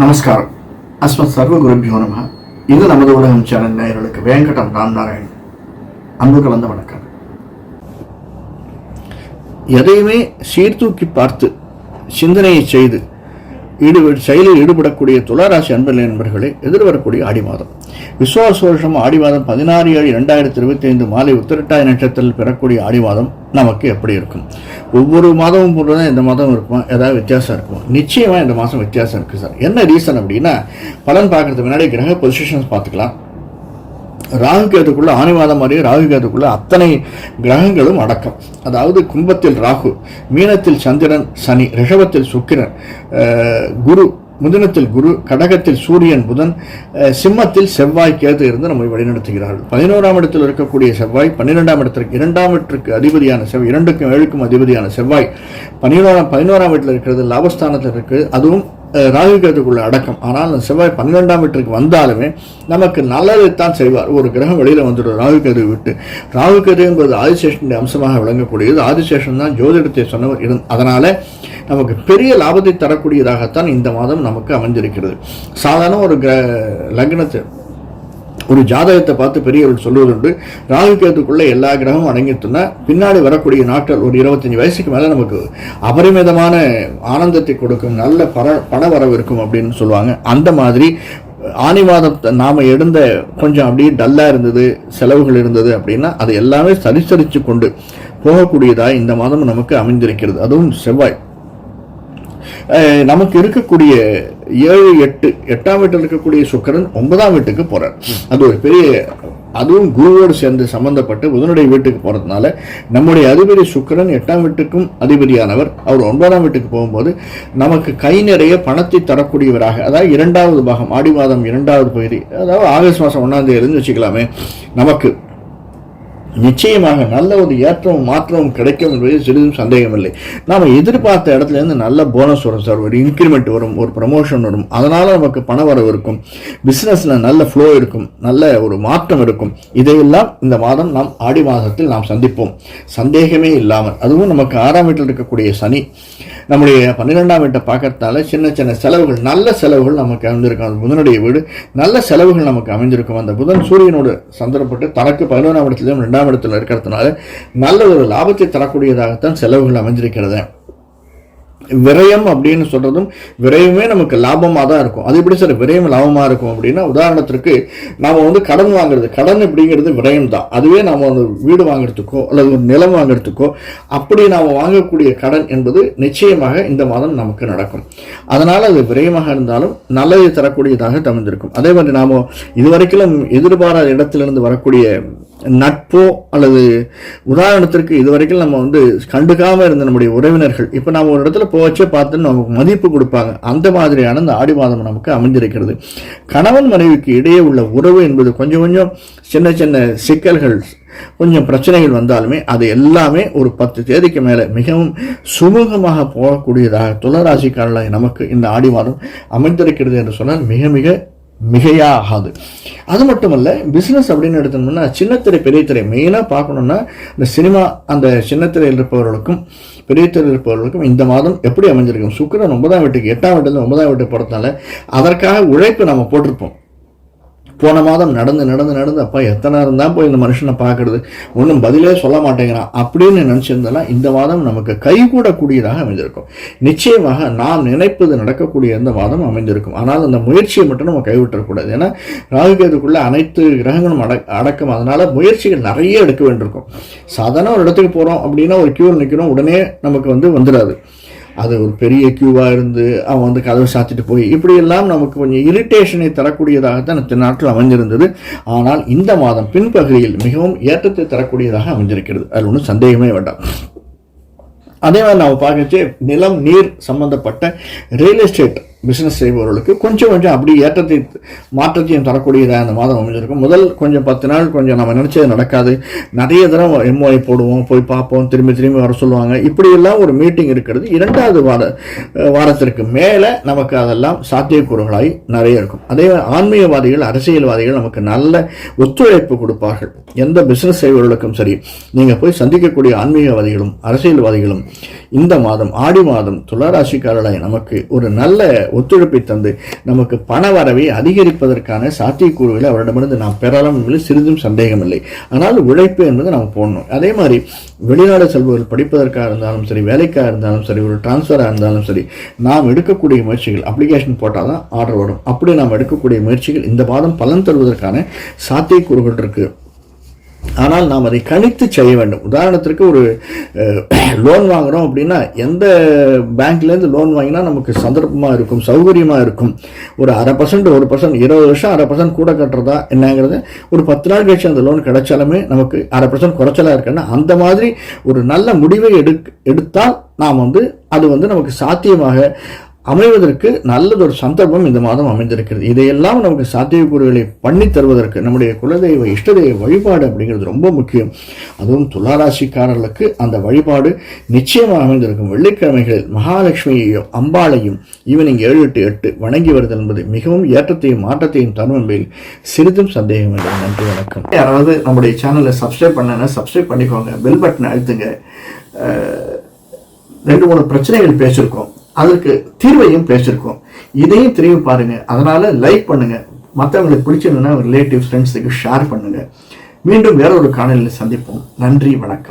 நமஸ்காரம். அஸ்மத் சர்வ குருபியோ நம இது நமது உலகம் சேனல் நேயர்களுக்கு வேங்கடம் ராம் நாராயண் அன்பு கலந்த வணக்கம். எதையுமே சீர்தூக்கி பார்த்து சிந்தனையை செய்து ஈடுபடு செயலில் ஈடுபடக்கூடிய துளாராசி அன்பர்கள் நண்பர்களே எதிர்வரக்கூடிய ஆடி மாதம். விசுவாச வருஷம் ஆடி மாதம் பதினாறு ஏழு இரண்டாயிரத்தி இருபத்தி ஐந்து மாலை உத்திரட்டாய் நட்சத்திரத்தில் பெறக்கூடிய ஆடி மாதம் நமக்கு எப்படி இருக்கும்? ஒவ்வொரு மாதமும் போல தான் இந்த மாதம் இருக்கும்? ஏதாவது வித்தியாசம் இருக்கும்? நிச்சயமாக இந்த மாதம் வித்தியாசம் இருக்குது சார். என்ன ரீசன் அப்படின்னா பலன் பார்க்கறதுக்கு முன்னாடி கிரக பொசிஷன்ஸ் பார்த்துக்கலாம். ராகு கேதுக்குள்ள ஆணிவாதம் மாதிரியே ராகு கேதுக்குள்ள அத்தனை கிரகங்களும் அடக்கம். அதாவது கும்பத்தில் ராகு மீனத்தில் சந்திரன் சனி ரிஷபத்தில் சுக்கிரன் குரு முதினத்தில் குரு கடகத்தில் சூரியன் புதன் சிம்மத்தில் செவ்வாய் கேது இருந்து நம்மை வழிநடத்துகிறார்கள். பதினோராம் இடத்தில் இருக்கக்கூடிய செவ்வாய் பன்னிரெண்டாம் இடத்திற்கு இரண்டாம் இடத்திற்கு அதிபதியான செவ்வாய் இரண்டுக்கும் ஏழுக்கும் அதிபதியான செவ்வாய் பன்னிரெண்டாம் பதினோராம் வீட்டில் இருக்கிறது லாபஸ்தானத்தில் இருக்குது. அதுவும் ராகு கேதுக்குள்ள அடக்கம். ஆனால் செவ்வாய் பன்னிரெண்டாம் வீட்டுக்கு வந்தாலுமே நமக்கு நல்லதைத்தான் செய்வார். ஒரு கிரகம் வெளியில் வந்துடும் ராகு கேது விட்டு. ராகு கேது என்பது ஆதிசேஷனுடைய அம்சமாக விளங்கக்கூடியது. ஆதிசேஷன் தான் ஜோதிடத்தை சொன்னவர். இருந் அதனால் நமக்கு பெரிய லாபத்தை தரக்கூடியதாகத்தான் இந்த மாதம் நமக்கு அமைஞ்சிருக்கிறது சாதாரண ஒரு கிர லக்னத்தை ஒரு ஜாதகத்தை பார்த்து பெரியவர்கள் சொல்வதுண்டு ராகு எல்லா கிரகமும் அடங்கிட்டுனா பின்னாடி வரக்கூடிய நாட்கள் ஒரு இருபத்தஞ்சி வயசுக்கு மேலே நமக்கு அபரிமிதமான ஆனந்தத்தை கொடுக்கும் நல்ல பர பண வரவு இருக்கும் அப்படின்னு சொல்லுவாங்க. அந்த மாதிரி ஆனி மாதம் நாம் எடுந்த கொஞ்சம் அப்படியே டல்லாக இருந்தது செலவுகள் இருந்தது அப்படின்னா அது எல்லாமே சரிசரித்து கொண்டு போகக்கூடியதாக இந்த மாதம் நமக்கு அமைந்திருக்கிறது. அதுவும் செவ்வாய். நமக்கு இருக்கக்கூடிய ஏழு எட்டு எட்டாம் வீட்டில் இருக்கக்கூடிய சுக்கரன் ஒன்பதாம் வீட்டுக்கு போறார். அது ஒரு பெரிய அதுவும் குருவோடு சேர்ந்து சம்பந்தப்பட்டு புதனுடைய வீட்டுக்கு போறதுனால நம்முடைய அதிபதி சுக்கிரன் எட்டாம் வீட்டுக்கும் அதிபதியானவர். அவர் ஒன்பதாம் வீட்டுக்கு போகும்போது நமக்கு கை நிறைய பணத்தை தரக்கூடியவராக அதாவது இரண்டாவது பாகம் ஆடி மாதம் இரண்டாவது பகுதி அதாவது ஆகஸ்ட் மாதம் ஒன்றாம் தேதி இருந்து வச்சுக்கலாமே நமக்கு நிச்சயமாக நல்ல ஒரு ஏற்றமும் மாற்றமும் கிடைக்கும் என்பது சிறிதும் சந்தேகமில்லை. நாம் எதிர்பார்த்த இடத்துல இருந்து நல்ல போனஸ் வரும் சார். ஒரு இன்க்ரிமெண்ட் வரும் ஒரு ப்ரமோஷன் வரும். அதனால் நமக்கு பண வரவு இருக்கும். பிஸ்னஸில் நல்ல ஃப்ளோ இருக்கும். நல்ல ஒரு மாற்றம் இருக்கும். இதையெல்லாம் இந்த மாதம் நாம் ஆடி மாதத்தில் நாம் சந்திப்போம். சந்தேகமே இல்லாமல். அதுவும் நமக்கு ஆறாம் வீட்டில் இருக்கக்கூடிய சனி நம்முடைய பன்னிரெண்டாம் வீட்டை பார்க்கறதுனால சின்ன சின்ன செலவுகள் நல்ல செலவுகள் நமக்கு அமைந்திருக்கும். அந்த புதனுடைய வீடு. நல்ல செலவுகள் நமக்கு அமைந்திருக்கும். அந்த புதன் சூரியனோடு சந்தரப்பட்டு தனக்கு பதினோராம் இடத்துலையும் ரெண்டாம் இடத்துல இருக்கிறதுனால நல்ல ஒரு லாபத்தை தரக்கூடியதாகத்தான் செலவுகள் அமைஞ்சிருக்கிறது. விரயம் அப்படின்னு சொல்கிறதும் விரயமே நமக்கு லாபமாக தான் இருக்கும். அது எப்படி சார் விரயம் லாபமாக இருக்கும் அப்படின்னா உதாரணத்திற்கு நாம் வந்து கடன் வாங்குறது கடன் அப்படிங்கிறது விரயம் தான். அதுவே நாம் ஒரு வீடு வாங்குறதுக்கோ அல்லது ஒரு நிலம் வாங்குறதுக்கோ அப்படி நாம் வாங்கக்கூடிய கடன் என்பது நிச்சயமாக இந்த மாதம் நமக்கு நடக்கும். அதனால் அது விரயமாக இருந்தாலும் நல்லதை தரக்கூடியதாக தமிழ்ந்திருக்கும் அதே மாதிரி நாம் இதுவரைக்கும் எதிர்பாராத இடத்திலிருந்து வரக்கூடிய நட்போ அல்லது உதாரணத்திற்கு இதுவரைக்கும் நம்ம வந்து கண்டுக்காமல் இருந்த நம்முடைய உறவினர்கள் இப்போ நம்ம ஒரு இடத்துல போச்சே பார்த்து நமக்கு மதிப்பு கொடுப்பாங்க. அந்த மாதிரியான இந்த ஆடி மாதம் நமக்கு அமைந்திருக்கிறது. கணவன் மனைவிக்கு இடையே உள்ள உறவு என்பது கொஞ்சம் கொஞ்சம் சின்ன சின்ன சிக்கல்கள் கொஞ்சம் பிரச்சனைகள் வந்தாலுமே அது எல்லாமே ஒரு பத்து தேதிக்கு மேலே மிகவும் சுமூகமாக போகக்கூடியதாக துளராசிக்காரர்களாக நமக்கு இந்த ஆடி மாதம் அமைந்திருக்கிறது என்று சொன்னால் மிக மிக மிகையா ஆகாது அது மட்டுமல்ல பிஸ்னஸ் அப்படின்னு எடுத்தோம்னா சின்னத்திரை பெரிய திரை மெயினாக பார்க்கணுன்னா இந்த சினிமா அந்த சின்னத்திரையில் இருப்பவர்களுக்கும் பெரிய திரையில் இருப்பவர்களுக்கும் இந்த மாதம் எப்படி அமைஞ்சிருக்கும்? சுக்கரன் ஒன்பதாம் வீட்டுக்கு எட்டாம் வீட்டுலேருந்து ஒன்பதாம் வீட்டுக்கு போகிறதுனால அதற்காக உழைப்பு நம்ம போட்டிருப்போம். போன மாதம் நடந்து நடந்து நடந்து அப்பா எத்தனை நேரம் தான் போய் இந்த மனுஷனை பார்க்கறது? ஒன்றும் பதிலே சொல்ல மாட்டேங்கிறான். அப்படின்னு நினச்சிருந்தெல்லாம் இந்த மாதம் நமக்கு கைகூடக்கூடியதாக அமைந்திருக்கும். நிச்சயமாக நாம் நினைப்பது நடக்கக்கூடிய இந்த மாதம் அமைந்திருக்கும். ஆனால் அந்த முயற்சியை மட்டும் நம்ம கைவிட்டக்கூடாது ஏன்னா ராகுகேதுக்குள்ளே அனைத்து கிரகங்களும் அட அடக்கம். அதனால் முயற்சிகள் நிறைய எடுக்க வேண்டியிருக்கும். சாதாரண ஒரு இடத்துக்கு போகிறோம் அப்படின்னா ஒரு கியூவில் நிற்கிறோம் உடனே நமக்கு வந்து வந்துடாது. அது ஒரு பெரிய கியூவாக இருந்து அவன் வந்து கதவை சாத்திட்டு போய் இப்படியெல்லாம் நமக்கு கொஞ்சம் இரிட்டேஷனை தரக்கூடியதாகத்தான் இத்தனை நாட்கள் அமைஞ்சிருந்தது. ஆனால் இந்த மாதம் பின்பகுதியில் மிகவும் ஏற்றத்தை தரக்கூடியதாக அமைஞ்சிருக்கிறது. அதில் ஒன்றும் சந்தேகமே வேண்டாம். அதே மாதிரி நம்ம பார்க்கச்சு நிலம் நீர் சம்பந்தப்பட்ட ரியல் எஸ்டேட் பிஸ்னஸ் செய்பவர்களுக்கு கொஞ்சம் கொஞ்சம் அப்படி ஏற்றத்தை மாற்றத்தையும் தரக்கூடியதாக அந்த மாதம் அமைஞ்சிருக்கும். முதல் கொஞ்சம் பத்து நாள் கொஞ்சம் நம்ம நினச்சது நடக்காது. நிறைய தடவை எம்ஓஐ போடுவோம் போய் பார்ப்போம் திரும்பி திரும்பி வர சொல்லுவாங்க. இப்படியெல்லாம் ஒரு மீட்டிங் இருக்கிறது. இரண்டாவது வார வாரத்திற்கு மேலே நமக்கு அதெல்லாம் சாத்தியக்கூறுகளாய் நிறைய இருக்கும். அதே ஆன்மீகவாதிகள் அரசியல்வாதிகள் நமக்கு நல்ல ஒத்துழைப்பு கொடுப்பார்கள். எந்த பிஸ்னஸ் செய்பவர்களுக்கும் சரி நீங்கள் போய் சந்திக்கக்கூடிய ஆன்மீகவாதிகளும் அரசியல்வாதிகளும் இந்த மாதம் ஆடி மாதம் துளாராசிக்காரர்களாய் நமக்கு ஒரு நல்ல ஒத்துழைப்பை தந்து நமக்கு பண வரவை அதிகரிப்பதற்கான சாத்தியக்கூறுகளை அவரிடமிருந்து நாம் பெறலாம் என்பதில் சிறிதும் சந்தேகமில்லை. ஆனால் உழைப்பு என்பது நாம் போடணும். அதே மாதிரி வெளிநாடு செல்பவர்கள் படிப்பதற்காக இருந்தாலும் சரி வேலைக்காக இருந்தாலும் சரி ஒரு டிரான்ஸ்ஃபராக இருந்தாலும் சரி நாம் எடுக்கக்கூடிய முயற்சிகள் அப்ளிகேஷன் போட்டால் தான் ஆர்டர் வரும். அப்படி நாம் எடுக்கக்கூடிய முயற்சிகள் இந்த மாதம் பலன் தருவதற்கான சாத்தியக்கூறுகள் இருக்குது ஆனால் நாம் அதை கணித்து செய்ய வேண்டும். உதாரணத்திற்கு ஒரு லோன் வாங்குகிறோம் அப்படின்னா எந்த பேங்க்லேருந்து லோன் வாங்கினா நமக்கு சந்தர்ப்பமாக இருக்கும் சௌகரியமாக இருக்கும். ஒரு அரை பர்சன்ட் ஒரு பர்சன்ட் இருபது வருஷம் அரை பர்சன்ட் கூட கட்டுறதா என்னங்கிறது ஒரு பத்து நாள் கழிச்சு அந்த லோன் கிடைச்சாலுமே நமக்கு அரை பர்சன்ட் குறைச்சலாக இருக்குன்னா அந்த மாதிரி ஒரு நல்ல முடிவை எடுக் எடுத்தால் நாம் வந்து அது வந்து நமக்கு சாத்தியமாக அமைவதற்கு நல்லதொரு சந்தர்ப்பம் இந்த மாதம் அமைந்திருக்கிறது. இதையெல்லாம் நமக்கு சாத்தியக்கூறுகளை பண்ணி தருவதற்கு நம்முடைய குலதெய்வ இஷ்டதெய்வ வழிபாடு அப்படிங்கிறது ரொம்ப முக்கியம். அதுவும் துளாராசிக்காரர்களுக்கு அந்த வழிபாடு நிச்சயமாக அமைந்திருக்கும். வெள்ளிக்கிழமைகளில் மகாலட்சுமியையும் அம்பாளையும் ஈவினிங் ஏழு எட்டு எட்டு வணங்கி வருதல் என்பது மிகவும் ஏற்றத்தையும் மாற்றத்தையும் தரும் என்பதில் சிறிதும் சந்தேகம் இல்லை. நன்றி வணக்கம். யாராவது நம்முடைய சேனலை சப்ஸ்கிரைப் பண்ணனா சப்ஸ்கிரைப் பண்ணிக்கோங்க. பெல் பட்டனை அழுத்துங்க. ரெண்டு மூணு பிரச்சனைகள் பேசியிருக்கோம். அதற்கு தீர்வையும் பேசியிருக்கோம் இதையும் திரும்பி பாருங்க. அதனால லைக் பண்ணுங்க. மற்றவங்களுக்கு பிடிச்சிருந்ததுன்னா ரிலேட்டிவ் ஃப்ரெண்ட்ஸுக்கு ஷேர் பண்ணுங்க. மீண்டும் வேற ஒரு காணொலியில் சந்திப்போம். நன்றி வணக்கம்.